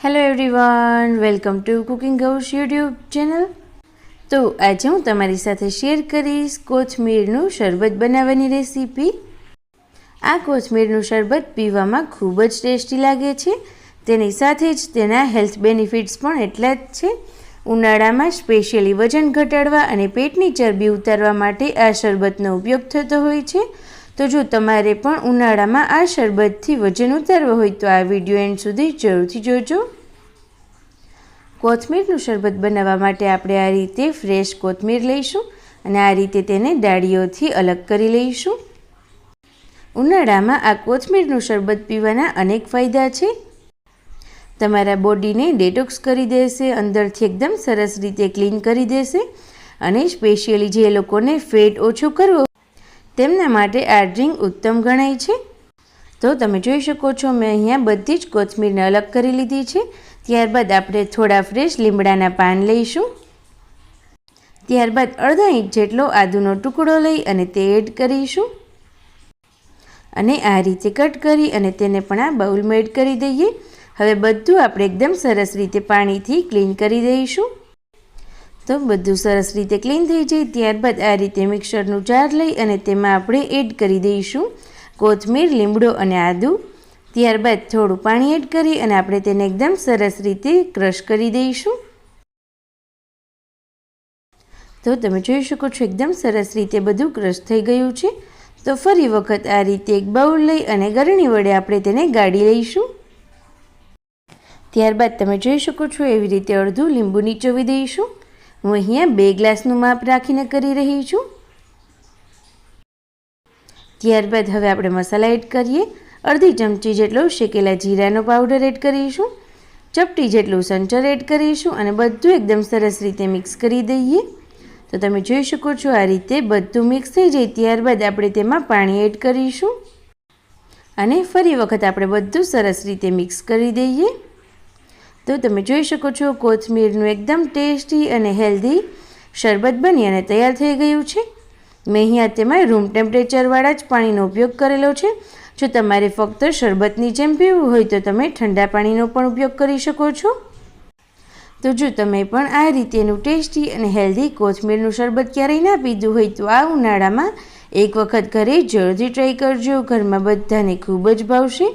Hello everyone welcome to cooking house YouTube channel તો આજે હું તમારી સાથે શેર કરીશ કોથમીરનું શરબત બનાવવાની રેસીપી આ કોથમીરનું શરબત પીવામાં ખૂબ જ ટેસ્ટી લાગે છે. તેની સાથે જ તેના હેલ્થ બેનિફિટ્સ પણ એટલા જ છે. ઉનાળામાં સ્પેશિયલી વજન ઘટાડવા અને પેટની ચરબી ઉતારવા માટે આ શરબતનો ઉપયોગ થતો હોય છે. તો જો તમારે પણ ઉનાળામાં આ શરબતથી વજન ઉતારવું હોય તો આ વીડિયો એન્ડ સુધી જરૂરથી જોજો. કોથમીરનું શરબત બનાવવા માટે આપણે આ રીતે ફ્રેશ કોથમીર લઈશું અને આ રીતે તેને ડાળીઓથી અલગ કરી લઈશું. ઉનાળામાં આ કોથમીરનું શરબત પીવાના અનેક ફાયદા છે. તમારા બોડીને ડેટોક્સ કરી દેશે, અંદરથી એકદમ સરસ રીતે ક્લીન કરી દેશે અને સ્પેશિયલી જે લોકોને ફેટ ઓછું કરવો તેમના માટે આ ડ્રિંક ઉત્તમ ગણાય છે. તો તમે જોઈ શકો છો, મેં અહીંયા બધી જ કોથમીરને અલગ કરી લીધી છે. ત્યારબાદ આપણે થોડા ફ્રેશ લીમડાના પાન લઈશું. ત્યારબાદ અડધા ઇંચ જેટલો આદુનો ટુકડો લઈ અને તે એડ કરીશું. અને આ રીતે કટ કરી અને તેને પણ આ બાઉલમાં એડ કરી દઈએ. હવે બધું આપણે એકદમ સરસ રીતે પાણીથી ક્લીન કરી દઈશું. તો બધું સરસ રીતે ક્લીન થઈ જાય, ત્યારબાદ આ રીતે મિક્સરનું જાર લઈ અને તેમાં આપણે એડ કરી દઈશું કોથમીર, લીમડો અને આદું. ત્યારબાદ થોડું પાણી એડ કરી અને આપણે તેને એકદમ સરસ રીતે ક્રશ કરી દઈશું. તો તમે જોઈ શકો છો એકદમ સરસ રીતે બધું ક્રશ થઈ ગયું છે. તો ફરી વખત આ રીતે એક બાઉલ લઈ અને ગરણી વડે આપણે તેને ગાળી લઈશું. ત્યારબાદ તમે જોઈ શકો છો એવી રીતે અડધું લીંબુ નીચોવી દઈશું. હું અહીંયા બે ગ્લાસનું માપ રાખીને કરી રહી છું. ત્યારબાદ હવે આપણે મસાલા એડ કરીએ. અડધી ચમચી જેટલો શેકેલા જીરાનો પાવડર એડ કરીશું. ચપટી જેટલું સંચર એડ કરીશું અને બધું એકદમ સરસ રીતે મિક્સ કરી દઈએ. તો તમે જોઈ શકો છો આ રીતે બધું મિક્સ થઈ જાય ત્યારબાદ આપણે તેમાં પાણી એડ કરીશું. અને ફરી વખત આપણે બધું સરસ રીતે મિક્સ કરી દઈએ. તો તમે જોઈ શકો છો, કોથમીરનું એકદમ ટેસ્ટી અને હેલ્ધી શરબત બની અને તૈયાર થઈ ગયું છે. મેં અહીંયા તેમાં રૂમ ટેમ્પરેચરવાળા જ પાણીનો ઉપયોગ કરેલો છે. જો તમારે ફક્ત શરબતની જેમ પીવું હોય તો તમે ઠંડા પાણીનો પણ ઉપયોગ કરી શકો છો. તો જો તમે પણ આ રીતેનું ટેસ્ટી અને હેલ્ધી કોથમીરનું શરબત ક્યારેય ના પીધું હોય તો આ ઉનાળામાં એક વખત ઘરે જરૂરથી ટ્રાય કરજો. ઘરમાં બધાને ખૂબ જ ભાવશે.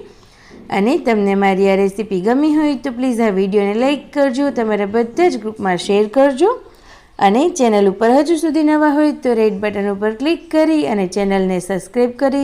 અને તમને મારી આ રેસીપી ગમી હોય તો પ્લીઝ આ વિડીયોને લાઇક કરજો, તમારા બધા જ ગ્રુપમાં શેર કરજો. અને ચેનલ ઉપર હજુ સુધી નવા હોય તો રેડ બટન ઉપર ક્લિક કરી અને ચેનલને સબસ્ક્રાઈબ કરી